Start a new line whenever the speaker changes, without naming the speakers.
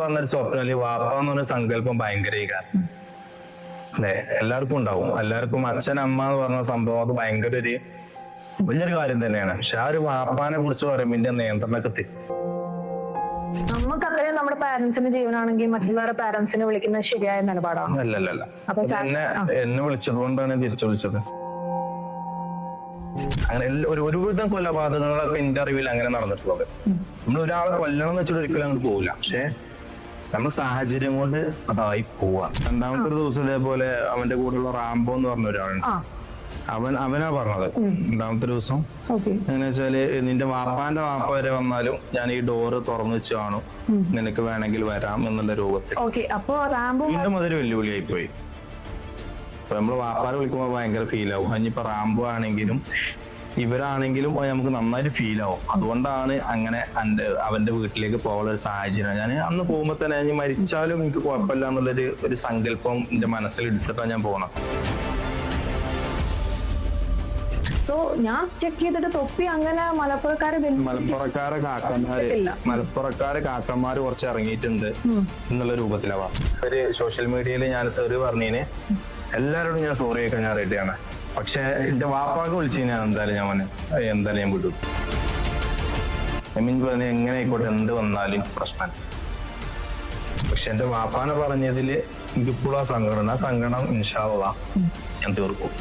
പറഞ്ഞൊരു സ്വപ്നം അല്ലെങ്കിൽ വാപ്പ എന്ന് പറഞ്ഞ സങ്കല്പം ഭയങ്കര അല്ലെ? എല്ലാവർക്കും ഉണ്ടാവും. എല്ലാവർക്കും അച്ഛൻ അമ്മ എന്ന് പറഞ്ഞ സംഭവം അത് ഭയങ്കര ഒരു വലിയൊരു കാര്യം തന്നെയാണ്. പക്ഷെ ആ ഒരു വാപ്പാനെ കുറിച്ച് പറയുമ്പോൾ എന്റെ നിയന്ത്രണമൊക്കെ തെറ്റി
നമുക്ക് അത്രയും നമ്മുടെ പാരന്റ്സിന്റെ ജീവനാണെങ്കിൽ മറ്റുള്ളവരെ പാരന്റ്സിനെ വിളിക്കുന്നത് ശരിയായ നിലപാടാണ്? അല്ലല്ല
എന്നെ എന്നെ വിളിച്ചത് കൊണ്ടാണ് തിരിച്ചു വിളിച്ചത്. അങ്ങനെ ഒരു ഒരുവിധം കൊലപാതകങ്ങളൊക്കെ എന്റെ അറിവിൽ അങ്ങനെ നടന്നിട്ടുള്ളത്. നമ്മൾ ഒരാളെ കൊല്ലണം എന്ന് വെച്ചിട്ട് ഒരിക്കലും അങ്ങോട്ട് പോകില്ല പക്ഷെ നമ്മൾ സാഹചര്യം കൊണ്ട് അതായി പോവാ. രണ്ടാമത്തെ ഒരു ദിവസം ഇതേപോലെ അവന്റെ കൂടെയുള്ള റാംബോ എന്ന് പറഞ്ഞ ഒരാളുണ്ട്. അവൻ അവനാ പറഞ്ഞത്. രണ്ടാമത്തെ ദിവസം. എങ്ങനെ വെച്ചാൽ നിന്റെ വാപ്പാന്റെ വാപ്പ വരെ വന്നാലും ഞാൻ ഈ ഡോറ് തുറന്നു വെച്ച് കാണും. നിനക്ക് വേണമെങ്കിൽ വരാം എന്നുള്ള രൂപത്തിൽ. വീണ്ടും അതൊരു വെല്ലുവിളിയായി പോയി. അപ്പൊ നമ്മൾ വാപ്പാരെ വിളിക്കുമ്പോൾ ഭയങ്കര ഫീൽ ആവും. ഇനിയിപ്പോ റാംബോ ആണെങ്കിലും ഇവരാണെങ്കിലും നമുക്ക് നന്നായിട്ട് ഫീൽ ആവും. അതുകൊണ്ടാണ് അങ്ങനെ അന്റെ അവന്റെ വീട്ടിലേക്ക് പോകാനുള്ള ഒരു സാഹചര്യം. ഞാൻ അന്ന് പോകുമ്പോൾ തന്നെ ഞാൻ മരിച്ചാലും എനിക്ക് കുഴപ്പമില്ല എന്നുള്ളൊരു ഒരു സങ്കല്പം എന്റെ മനസ്സിൽ എടുത്തിട്ടാണ് ഞാൻ പോകണം
സോ ഞാൻ ചെക്ക് ചെയ്തിട്ട് തൊപ്പി അങ്ങനെ മലപ്പുറക്കാര്
മലപ്പുറക്കാരെ കാക്കന്മാര്. മലപ്പുറക്കാരെ കാക്കന്മാര് കുറച്ച് ഇറങ്ങിയിട്ടുണ്ട് എന്നുള്ള രൂപത്തിലാവാം ഒരു സോഷ്യൽ മീഡിയയിൽ ഞാൻ തെറി പറഞ്ഞതിന് എല്ലാവരോടും ഞാൻ സോറി ഒക്കെ ഞാൻ റെഡിയാണ്. പക്ഷെ എന്റെ വാപ്പാക്ക് വിളിച്ചു കഴിഞ്ഞാൽ എന്തായാലും ഞാൻ എന്തായാലും ഞാൻ വിടും ഐ മീൻ പറഞ്ഞ എങ്ങനെ ആയിക്കോട്ടെ എന്ത് വന്നാലും പ്രശ്നം പക്ഷെ എന്റെ വാപ്പാനെ പറഞ്ഞതിൽ എനിക്കിപ്പോഴും ആ സങ്കടം ഉണ്ട്. ആ സങ്കടം ഇൻഷാള്ള ഞാൻ തീർക്കും